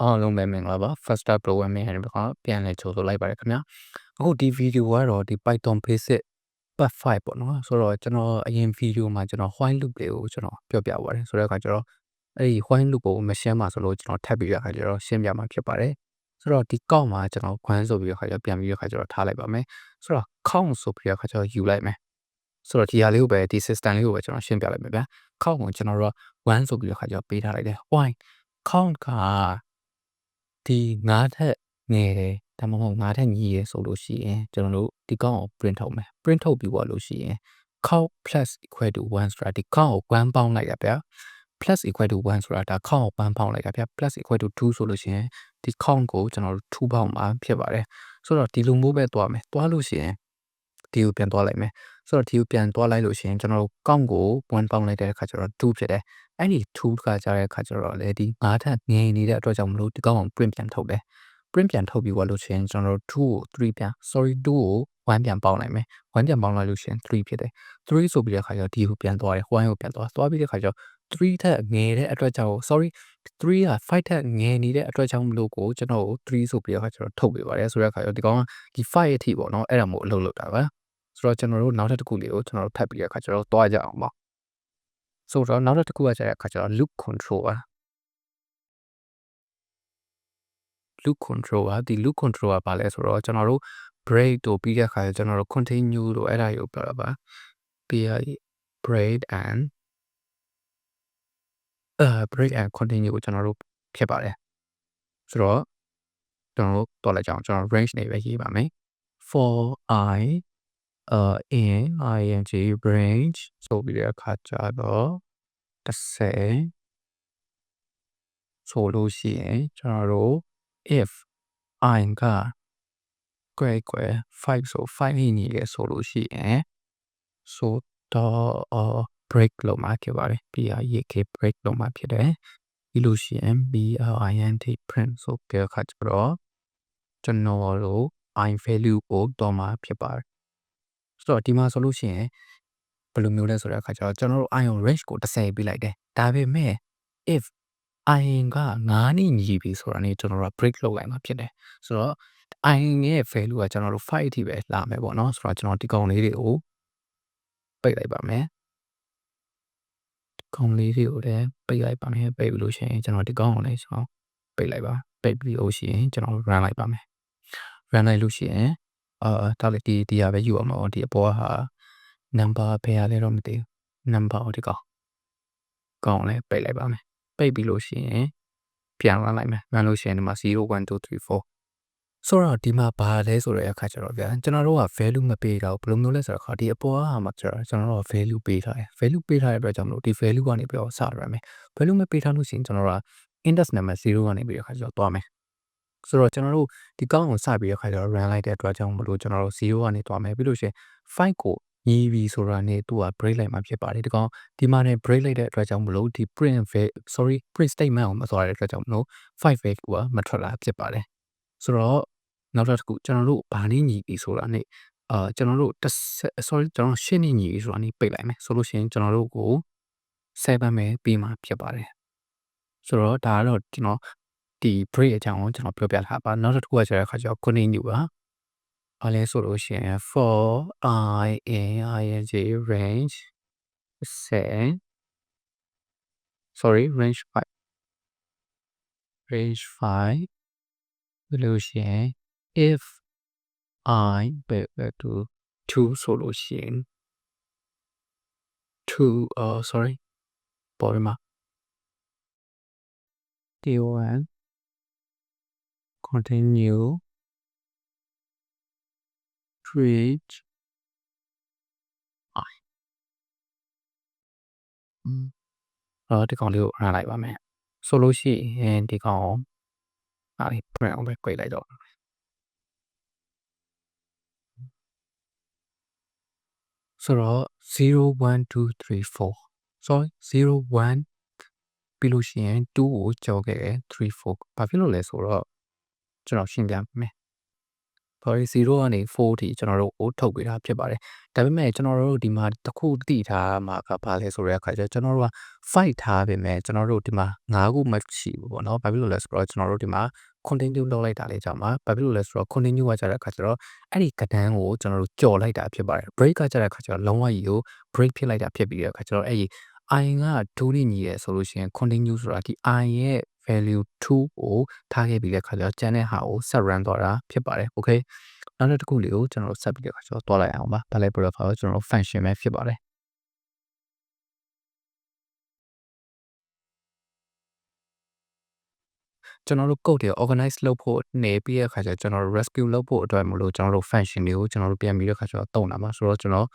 အားလုံးပဲမင်္ဂလာပါ Faster Programming ဟန်ကပြန်လည်ကြိုဆိုလိုက်ပါတယ်ခင်ဗျာအခုဒီဗီဒီယိုကတော့ဒီ Python Basic Part 5ပေါ့နော်ဆိုတော့ကျွန်တော်အရင်ဗီဒီယိုမှာကျွန်တော် while loop တွေကိုကျွန်တော်ပြောပြပါတယ်ဆိုတော့အခါကျတော့အဲ့ဒီ while loop ကိုမရှင်းပါဆိုလို့ကျွန်တော်ထပ်ပြီးရခါကျတော့ရှင်းပြမှာဖြစ်ပါတယ်ဆိုတော့ဒီကောက်မှာကျွန်တော်ခွန်းဆိုပြီးရခါကျတော့ပြန်ပြီးရခါကျတော့ထားလိုက်ပါမယ်ဆိုတော့ count ဆိုပြီးရခါကျတော့ယူလိုက်မယ်ဆိုတော့ဒီဟာလေးကိုပဲဒီ system လေးကိုပဲကျွန်တော်ရှင်းပြလိုက်မယ်ဗျာ count ကိုကျွန်တော်တို့1ဆိုပြီးရခါကျတော့ပေးထားလိုက်တယ် why count က ဒီ9ထက်ငယ်တယ်ဒါမှမဟုတ်9ထက်ညီရယ်ဆိုလို့ရှိရင်ကျွန်တော်တို့ဒီကောင်ကို print ထုတ်မယ် print ထုတ်ပြီးသွားလို့ရှိရင် count plus equal to 1ဆိုတာဒီ count ကို1ပေါင်းလိုက်ရဗျာ plus equal to 1ဆိုတာဒါ count ကို1ပေါင်းလိုက်ရဗျာ plus equal to 2ဆိုလို့ရှိရင်ဒီ count ကိုကျွန်တော်တို့2ပေါင်းမှာဖြစ်ပါတယ်ဆိုတော့ဒီလိုမျိုးပဲသွားမယ်သွားလို့ရှိရင်ဒီကိုပြန်သွားလိုက်မယ် ဆိုတော့ဒီကိုပြန်သွားလိုက်လို့ရှိရင်ကျွန်တော်တို့ count ကို1ပေါင်းလိုက်တဲ့အခါကျတော့2ဖြစ်တယ်အဲ့ဒီ2ကကြားတဲ့အခါကျတော့လေဒီ9ထပ်ငယ်နေတဲ့အတွက်ကြောင့်မလို့ဒီကောင်ကို print ပြန်ထုတ်တယ် print ပြန်ထုတ်ပြီးသွားလို့ရှိရင်ကျွန်တော်တို့2ကို3ပြန် sorry 2ကို1ပြန်ပေါင်းလိုက်မယ်1ပြန်ပေါင်းလိုက်လို့ရှိရင်3ဖြစ်တယ်3ဆိုပြီးတဲ့အခါကျတော့ဒီကိုပြန်သွားတယ်1ကိုပြန်သွားသွားပြီးတဲ့အခါကျတော့3ထက်ငယ်တဲ့အတွက်ကြောင့် sorry 3က5ထက်ငယ်နေတဲ့အတွက်ကြောင့်မလို့ကိုကျွန်တော်တို့3ဆိုပြီးတဲ့အခါကျတော့ထုတ်ပေးပါတယ်ဆိုတဲ့အခါကျတော့ဒီကောင်ကဒီ5ရဲ့အထိပေါ့နော်အဲ့ဒါမို့အလုပ်လုပ်တာပါ ဆိုတော့ကျွန်တော်တို့နောက်ထပ်တစ်ခုလေးကိုကျွန်တော်တို့ဖတ်ပြီးတဲ့အခါကျတော့တွားကြအောင်ပါဆိုတော့နောက်တစ်ခုကကျတဲ့အခါကျတော့ loop control ပါ loop control ပါဒီ loop control ကဘာလဲဆိုတော့ကျွန်တော်တို့ break တို့ပြီးတဲ့အခါကျကျွန်တော်တို့ continue တို့အဲ့ဒါကိုပြောတာပါပြီးရ break and အဲ break and continue ကိုကျွန်တော်တို့ဖြစ်ပါတယ်ဆိုတော့ကျွန်တော်တို့တော်လိုက်ကြအောင်ကျွန်တော် range နေပဲရေးပါမယ် for i uh in ing range ဆိုပြီးတဲ့အခါကျတော့30ဆိုလို့ရှိရင်ကျွန်တော်တို့ if i က square square 5ဆို5နေနေရဆိုလို့ရှိရင်ဆိုတော့ break လုံးမှာဖြစ်ပါတယ် PREK break လုံးမှာဖြစ်တယ်ပြီးလို့ရှိရင် BRINT print ဆိုကြတဲ့အခါကျတော့ကျွန်တော်တို့ i value ကိုတော့မှာဖြစ်ပါတယ် ဆိုတော့ဒီမှာဆိုလို့ရှိရင်ဘယ်လိုမျိုးလဲဆိုတဲ့အခါကျတော့ကျွန်တော်တို့ ion range ကို30ပေးလိုက်တယ်ဒါပေမဲ့ if ion က9နဲ့ညီပြီဆိုတာねကျွန်တော်တို့ break လုပ်လိုက်မှာဖြစ်တယ်ဆိုတော့ ion ရဲ့ value ကကျွန်တော်တို့5အထိပဲလာမယ်ပေါ့နော်ဆိုတော့ကျွန်တော်ဒီကောင်လေးတွေကိုပိတ်လိုက်ပါမယ်ကောင်လေးတွေကိုလည်းပိတ်လိုက်ပါမယ်ပိတ်ပြီးလို့ရှိရင်ကျွန်တော်ဒီကောင်ကိုလည်းကျွန်တော်ပိတ်လိုက်ပါပိတ်ပြီးလို့ရှိရင်ကျွန်တော် run လိုက်ပါမယ် run လိုက်လို့ရှိရင် အာဒါလည်းဒီဒီရပဲယူအောင်တော့ဒီအပေါ်ဟာ number ဘယ်ရလဲတော့မသိဘူး number ဟိုဒီကောင်ကောင်လည်းပိတ်လိုက်ပါမယ်ပိတ်ပြီးလို့ရှိရင်ပြန် run လိုက်မယ် run လို့ရှိရင်ဒီမှာ0 1 2 3 4ဆိုတော့ဒီမှာဘာလဲဆိုတဲ့အခါကျတော့ဗျာကျွန်တော်တို့က value မပေးတော့ဘယ်လိုမျိုးလဲဆိုတော့ခါဒီအပေါ်ကမှာကျတော့ကျွန်တော်တို့က value ပေးထားတယ် value ပေးထားတဲ့အတွက်ကြောင့်မလို့ဒီ value ကနေပြီးတော့စရမယ် value မပေးထားလို့ရှိရင်ကျွန်တော်တို့က index number 0ကနေပြီးတော့ခါကျတော့သွားမယ် ဆိုတော့ကျွန်တော်တို့ဒီကောင်းကိုစပြီးတော့ခါကျတော့ run လိုက်တဲ့အတွက်ကြောင့်မလို့ကျွန်တော်တို့0ကနေသွားမယ်ပြီးလို့ရှိရင်5ကိုညီးပြီဆိုတာနဲ့သူက break လိုက်မှာဖြစ်ပါတယ်ဒီကောင်ဒီမှာနဲ့ break လိုက်တဲ့အတွက်ကြောင့်မလို့ဒီ print sorry print statement ကိုမသွားတဲ့အတွက်ကြောင့်မလို့5 value ကမထွက်လာဖြစ်ပါတယ်ဆိုတော့နောက်တစ်ခုကျွန်တော်တို့ဘာနည်းညီပြီဆိုတာနဲ့အာကျွန်တော်တို့ sorry ကျွန်တော်ရှင်းနေညီပြီဆိုတာနည်းပိတ်လိုက်မယ်ဆိုလို့ရှိရင်ကျွန်တော်တို့ကို7ပဲပြီးမှဖြစ်ပါတယ်ဆိုတော့ဒါကတော့ကျွန်တော် ဒီ break အကြောင်းကိုကျွန်တော်ပြောပြထားပါနောက်တစ်ခုကကျတော့ခါကျတော့ continue ပါဘာလဲဆိုလို့ရှိရင် for i in ing range say sorry range 5 range 5ဘယ်လိုရှိရင် if i ဘယ်ဘယ်တူ2ဆိုလို့ရှိရင်2 uh sorry ပေါ်ပြီးမှာ d1 continue create i อืมအော်ဒီကောင်လေးကိုရလိုက်ပါမယ်ဆိုလို့ရှိရင်ဒီကောင်အားလေး print အောင်ပဲ꿰လိုက်တော့ဆိုတော့0 1 2 3 4 sorry 0 1ပြီးလို့ရှိရင်2ကိုကြော်ခဲ့တယ်3 4ဘာဖြစ်လို့လဲဆိုတော့ ကျွန်တော်ရှင်းပြမယ် sorry 0ကနေ4အထိကျွန်တော်တို့ကိုထုတ်ပေးတာဖြစ်ပါတယ်ဒါပေမဲ့ကျွန်တော်တို့ဒီမှာတစ်ခုတိထားမှာကဘာလဲဆိုတဲ့အခါကျကျွန်တော်တို့က fight ထားပေမဲ့ကျွန်တော်တို့ဒီမှာ9ခုမရှိဘူးပေါ့နော်ဘာဖြစ်လို့လဲဆိုတော့ကျွန်တော်တို့ဒီမှာ continue လုပ်လိုက်တာလေးကြောင့်ပါဘာဖြစ်လို့လဲဆိုတော့ continue ကကြတဲ့အခါကျတော့အဲ့ဒီကတန်းကိုကျွန်တော်တို့ကြော်လိုက်တာဖြစ်ပါတယ် break ကကြတဲ့အခါကျတော့လုံးဝကြီးကို break ဖြစ်လိုက်တာဖြစ်ပြီးတဲ့အခါကျတော့အဲ့ဒီ i ကဒိုးနဲ့ညီရဲဆိုလို့ရှိရင် continue ဆိုတာဒီ i ရဲ့ value 2ကိုထားခဲ့ပြီးတဲ့အခါကျတော့ကျန်တဲ့ဟာကို set run သွားတာဖြစ်ပါတယ် okay နောက်တစ်ခုလေးကိုကျွန်တော်တို့ဆက်ပြီးတဲ့အခါကျတော့တွားလိုက်အောင်ပါဒါလည်း profile ကျွန်တော်တို့ function ပဲဖြစ်ပါတယ်ကျွန်တော်တို့ code တွေ organize လုပ်ဖို့နေပြီးတဲ့အခါကျကျွန်တော်တို့ rescue လုပ်ဖို့အတွက်မလို့ကျွန်တော်တို့ function တွေကိုကျွန်တော်တို့ပြန်ပြီးတဲ့အခါကျတော့တုံးတာပါဆိုတော့ကျွန်တော်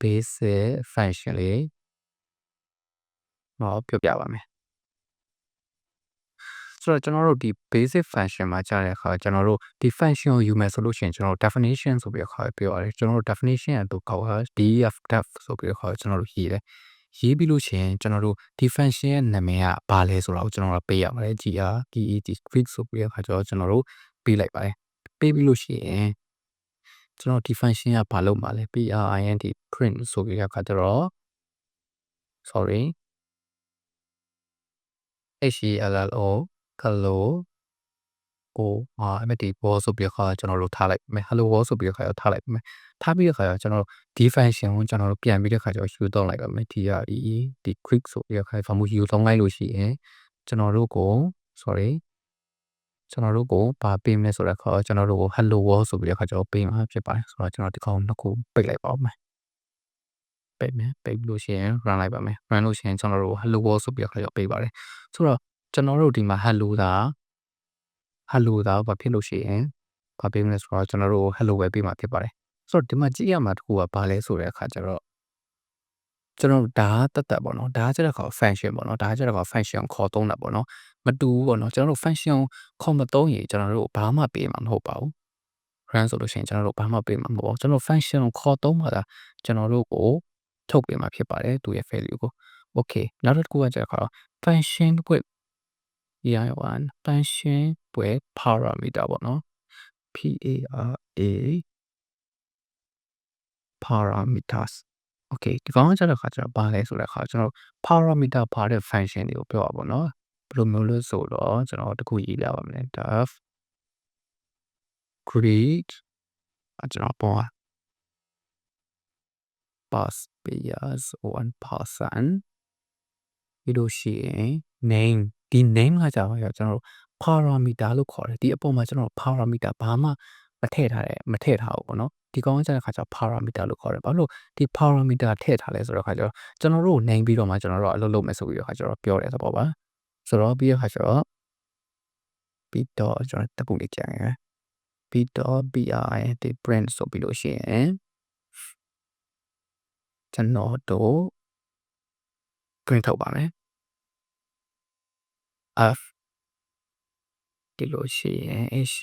basic function လေးဟောပြောပြပါမယ် ဆိုတော့ကျွန်တော်တို့ဒီ basic function မှာကြားတဲ့အခါကျွန်တော်တို့ဒီ function ကိုယူမယ်ဆိုလို့ရှိရင်ကျွန်တော်တို့ definition ဆိုပြီးတော့ခေါ်ပြောရတယ်ကျွန်တော်တို့ definition အတူခေါ်တာ def def ဆိုပြီးတော့ခေါ်ကျွန်တော်တို့ရေးတယ်ရေးပြီးလို့ရှိရင်ကျွန်တော်တို့ဒီ function ရဲ့နာမည်ကဘာလဲဆိုတာကိုကျွန်တော်တို့ပေးရပါတယ် gr get greek ဆိုပြီးတော့ခါကျတော့ကျွန်တော်တို့ပေးလိုက်ပါတယ်ပေးပြီးလို့ရှိရင်ကျွန်တော်ဒီ function ကဘာလုပ်မှာလဲ print print ဆိုပြီးတော့ခါကျတော့ sorry hello hello ကိုအာ MD wall ဆိုပြီးခါကျွန်တော်တို့ထားလိုက်မယ် hello wall ဆိုပြီးခါထားလိုက်မယ်ထားပြီးခါကျွန်တော်တို့ဒီ function ကိုကျွန်တော်တို့ပြန်ပြီးတဲ့ခါကျတော့ယူသုံးလိုက်ပါမယ်ဒီဟာဒီဒီ quick ဆိုပြီးခါ form ယူသုံးလိုက်လို့ရှိရင်ကျွန်တော်တို့ကို sorry ကျွန်တော်တို့ကိုဘာပေးမလဲဆိုတော့ခါကျွန်တော်တို့ကို hello wall ဆိုပြီးခါကျွန်တော်ပေးမှာဖြစ်ပါတယ်ဆိုတော့ကျွန်တော်ဒီကောင်နှစ်ခုပိတ်လိုက်ပါဦးမယ်ပိတ်မယ်ပိတ်လို့ရှိရင် run လိုက်ပါမယ် run လို့ရှိရင်ကျွန်တော်တို့ hello world ဆိုပြီးခါရောက်ပေးပါတယ်ဆိုတော့ ကျွန်တော်တို့ဒီမှာ hello သာ hello သာဘာဖြစ်လို့ရှိရင်ဘာပေးမလဲဆိုတော့ကျွန်တော်တို့ hello ပဲပေးမှာဖြစ်ပါတယ်ဆိုတော့ဒီမှာကြည့်ရမှာတခုကဘာလဲဆိုတဲ့အခါကျတော့ကျွန်တော်ဒါတတ်တတ်ပေါ့နော်ဒါကကျတော့ခေါ် function ပေါ့နော်ဒါကကျတော့ခေါ် function ခေါ်သုံးတာပေါ့နော်မတူဘူးပေါ့နော်ကျွန်တော်တို့ function ခေါ်မသုံးရင်ကျွန်တော်တို့ဘာမှပေးမှာမဟုတ်ပါဘူး run ဆိုလို့ရှိရင်ကျွန်တော်တို့ဘာမှပေးမှာမဟုတ်ဘူးကျွန်တော် function ကိုခေါ်သုံးမှာဒါကျွန်တော်တို့ကိုထုတ်ပေးမှာဖြစ်ပါတယ်သူရဲ့ value ကို okay နောက်တစ်ခုကကျတော့ function with EI1 function with parameter ပေါ့နော် P A R A parameters okay ဒီကောင်ကကျတော့ခါကျတော့ဘာလဲဆိုတဲ့ခါကျွန်တော် parameter ပါတဲ့ function တွေကိုပြောပါပေါ့နော်ဘယ်လိုမျိုးလဲဆိုတော့ကျွန်တော်တခုရေးပြပါမယ် def create အကျွန်တော်ပေါ် pass payers one person ပြီးလို့ရှိရင် name ဒီ name ကကြာတော့ကျွန်တော်တို့ parameter လို့ခေါ်တယ်ဒီအပေါ်မှာကျွန်တော် parameter ဘာမှမထည့်ထားတယ်မထည့်ထားဘူးပေါ့နော်ဒီကောင်ကကြာတဲ့ခါကျ parameter လို့ခေါ်တယ်ဘာလို့ဒီ parameter ထည့်ထားလဲဆိုတော့ခါကျတော့ကျွန်တော်တို့ name ပြီးတော့မှကျွန်တော်တို့အလုပ်လုပ်မယ်ဆိုပြီးတော့ခါကျတော့ပြောတယ်သဘောပါဆိုတော့ပြီးရခါကျတော့ပြီးတော့ကျွန်တော်တက်ပုံလေးကြံရယ်ပြီးတော့ BI ဒီ print ဆိုပြီးလို့ရှိရင်ကျွန်တော်တို့ print ထုတ်ပါမယ် f ဒီလိုရှိရင် h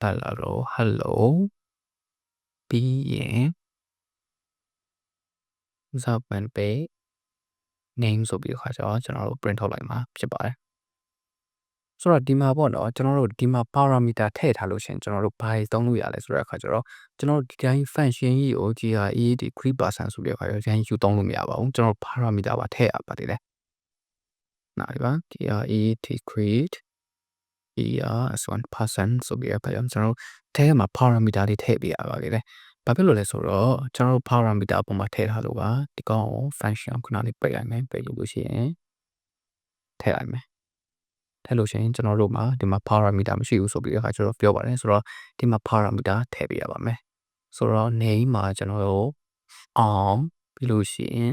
တက်လာတော့ hello ပြီးရင်ဇာပန်ပေ name ဆိုပြီးခါကျတော့ကျွန်တော်တို့ print ထုတ်လိုက်မှာဖြစ်ပါတယ်ဆိုတော့ဒီမှာပေါ့နော်ကျွန်တော်တို့ဒီမှာ parameter ထည့်ထားလို့ရှင်ကျွန်တော်တို့ဘာတွေသုံးလို့ရလဲဆိုတဲ့အခါကျတော့ကျွန်တော်တို့ဒီတိုင်း function ကြီးကို GRE ဒီ create person ဆိုပြီးအခါကျတော့ဒီတိုင်းယူသုံးလို့မရပါဘူးကျွန်တော်တို့ parameter ပါထည့်ရပါတယ် လေနားဒီပါ GRE ဒီ create er as one person ဆိုပြီးအခါကျတော့ကျွန်တော်တို့ထဲမှာ parameter တွေထည့်ပေးရပါလေဘာဖြစ်လို့လဲဆိုတော့ကျွန်တော်တို့ parameter အပေါ်မှာထည့်ထားလို့ပါဒီကောင် function ခုနလေးပိတ်လိုက်မယ်ပိတ်လို့ရှိရင်ထည့်လိုက်မယ်ထည့်လို့ရှိရင်ကျွန်တော်တို့မှာဒီမှာ parameter မရှိဘူးဆိုပြီးအခါကျတော့ပြောပါတယ်ဆိုတော့ဒီမှာ parameter ထည့်ပေးရပါမယ်ဆိုတော့ name မှာကျွန်တော်တို့ arm ပြီးလို့ရှိရင်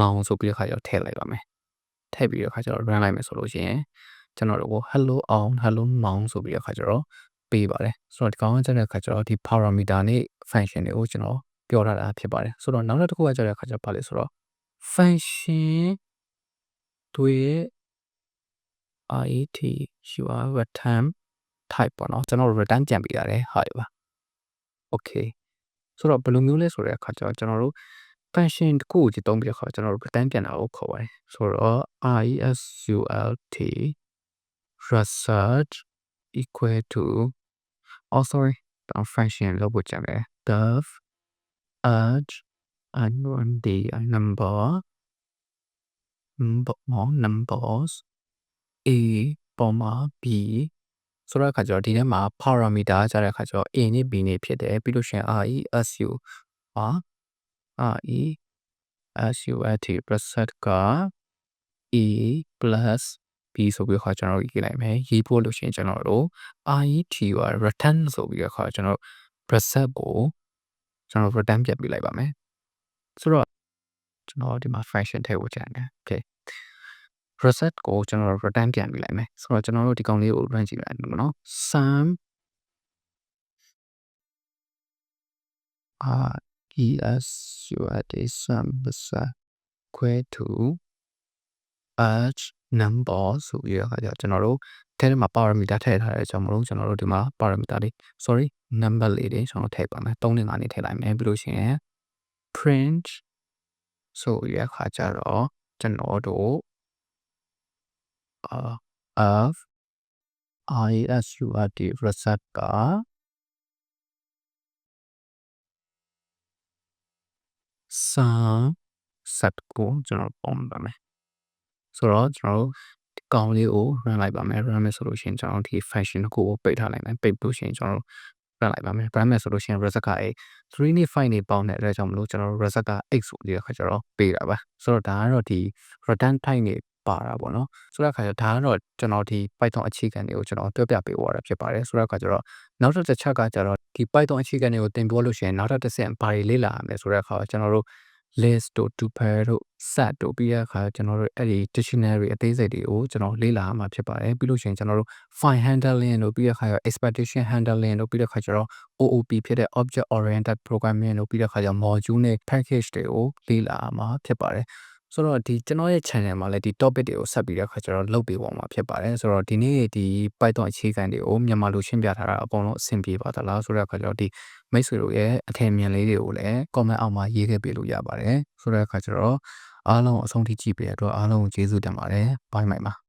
mount ဆိုပြီးအခါကျတော့ထည့်လိုက်ပါမယ် ထည့်ပြီးအခါကျတော့ run လိုက်မယ်ဆိုလို့ရှိရင်ကျွန်တော်တို့ကို hello on hello mount ဆိုပြီးအခါကျတော့ပေးပါတယ်ဆိုတော့ဒီကောင်ကကျတဲ့အခါကျတော့ဒီ parameter နဲ့ function တွေကိုကျွန်တော်ပြောထားတာဖြစ်ပါတယ်ဆိုတော့နောက်တစ်ခုကကျတဲ့အခါကျတော့ဘာလဲဆိုတော့ function တွေရဲ့ RET UR return type ပေါ့နော်ကျွန်တော်တို့ return ပြန်ပေးရတယ်ဟာရပါ okay ဆိုတော့ဘယ်လိုမျိုးလဲဆိုတဲ့အခါကျတော့ကျွန်တော်တို့ function တစ်ခုကိုကြည့်သုံးပြီးတဲ့အခါကျွန်တော်တို့ return ပြန်တာကိုခေါ်ပါတယ်ဆိုတော့ result result equal to oh sorry တော့ function လုပ်ဖို့ကြံတယ် def add unknown d number number numbers a ပေါ်မှာ b ဆိုတော့အခါကျတော့ဒီထဲမှာ parameter ကြတဲ့အခါကျတော့ a နဲ့ b နဲ့ဖြစ်တယ်ပြီးလို့ရှိရင် re su ဟာ re su at preset က a plus b ဆိုပြီးတော့ကျွန်တော်တို့ရေးလိုက်မယ်ရေးဖို့လို့ရှိရင်ကျွန်တော်တို့ ret က return ဆိုပြီးတော့ခါကျွန်တော် preset ကိုကျွန်တော် return ပြန်ပေးလိုက်ပါမယ်ဆိုတော့ကျွန်တော်ဒီမှာ function ထည့်ဖို့ကြံတယ် okay reset ကိုကျွန်တော် return ပြန်ပေးလိုက်မယ်ဆိုတော့ကျွန်တော်တို့ဒီကောင်လေးကို run ကြည့်လိုက်မယ်နော် sum r es ut sum equal to add number ဆိုပြီးတော့ခါကျကျွန်တော်တို့ထဲထဲမှာ parameter ထည့်ထားတဲ့အကြောင်းမလို့ကျွန်တော်တို့ဒီမှာ parameter လေး sorry number လေးတွေကျွန်တော်ထည့်ပါမယ်3နဲ့5နဲ့ထည့်လိုက်မယ်ပြီးလို့ရှိရင် print ဆိုရခါကျတော့ကျွန်တော်တို့ uh, of ISURD result က sum set ကိုကျွန်တော်ပုံပါမယ်ဆိုတော့ကျွန်တော်တို့ဒီကောင်လေးကို run လိုက်ပါမယ် run မယ်ဆိုလို့ရှိရင်ကျွန်တော်ဒီ function ကိုပိတ်ထားလိုက်မယ်ပိတ်လို့ရှိရင်ကျွန်တော်တို့ run လိုက်ပါမယ် run မယ်ဆိုလို့ရှိရင် result က8 3နဲ့5နဲ့ပေါင်းတဲ့အတွက်ကြောင့်မလို့ကျွန်တော်တို့ result က8ဆိုပြီးတော့ခါကျတော့ပေးတာပါဆိုတော့ဒါကတော့ဒီ return type နဲ့ ပါတာပေါ့နော်ဆိုတော့အခါကျဒါကတော့ကျွန်တော်ဒီ Python အခြေခံတွေကိုကျွန်တော်ပြောပြပေးသွားတာဖြစ်ပါတယ်ဆိုတော့အခါကျတော့နောက်တစ်ချက်ကကျတော့ဒီ Python အခြေခံတွေကိုသင်ပြောလို့ရှိရင်နောက်တစ်ဆင့်ဘာတွေလေ့လာရမလဲဆိုတဲ့အခါကျွန်တော်တို့ list တို့ tuple တို့ set တို့ပြီးတဲ့အခါကျွန်တော်တို့အဲ့ဒီ dictionary အသေးစိတ်တွေကိုကျွန်တော်လေ့လာရမှာဖြစ်ပါတယ်ပြီးလို့ရှိရင်ကျွန်တော်တို့ file handling တို့ပြီးတဲ့အခါကျတော့ expectation handling တို့ပြီးတဲ့အခါကျတော့ OOP ဖြစ်တဲ့ object oriented programming တို့ပြီးတဲ့အခါကျတော့ module နဲ့ package တွေကိုလေ့လာရမှာဖြစ်ပါတယ် ဆိုတော့ဒီကျွန်တော်ရဲ့ channel မှာလည်းဒီ topic တွေကိုဆက်ပြီးတဲ့အခါကျတော့လုပ်ပေးပေါ်မှာဖြစ်ပါတယ်ဆိုတော့ဒီနေ့ဒီ Python အခြေခံတွေကိုမြန်မာလိုရှင်းပြထားတာအကုန်လုံးအဆင်ပြေပါသလားဆိုတဲ့အခါကျတော့ဒီမိတ်ဆွေတို့ရဲ့အထင်မြင်လေးတွေကိုလည်း comment အောက်မှာရေးခဲ့ပေးလို့ရပါတယ်ဆိုတဲ့အခါကျတော့အားလုံးအဆုံးထိကြည့်ပေးတဲ့အတွက်အားလုံးကိုကျေးဇူးတင်ပါတယ်ဘိုင်းမိုင်ပါ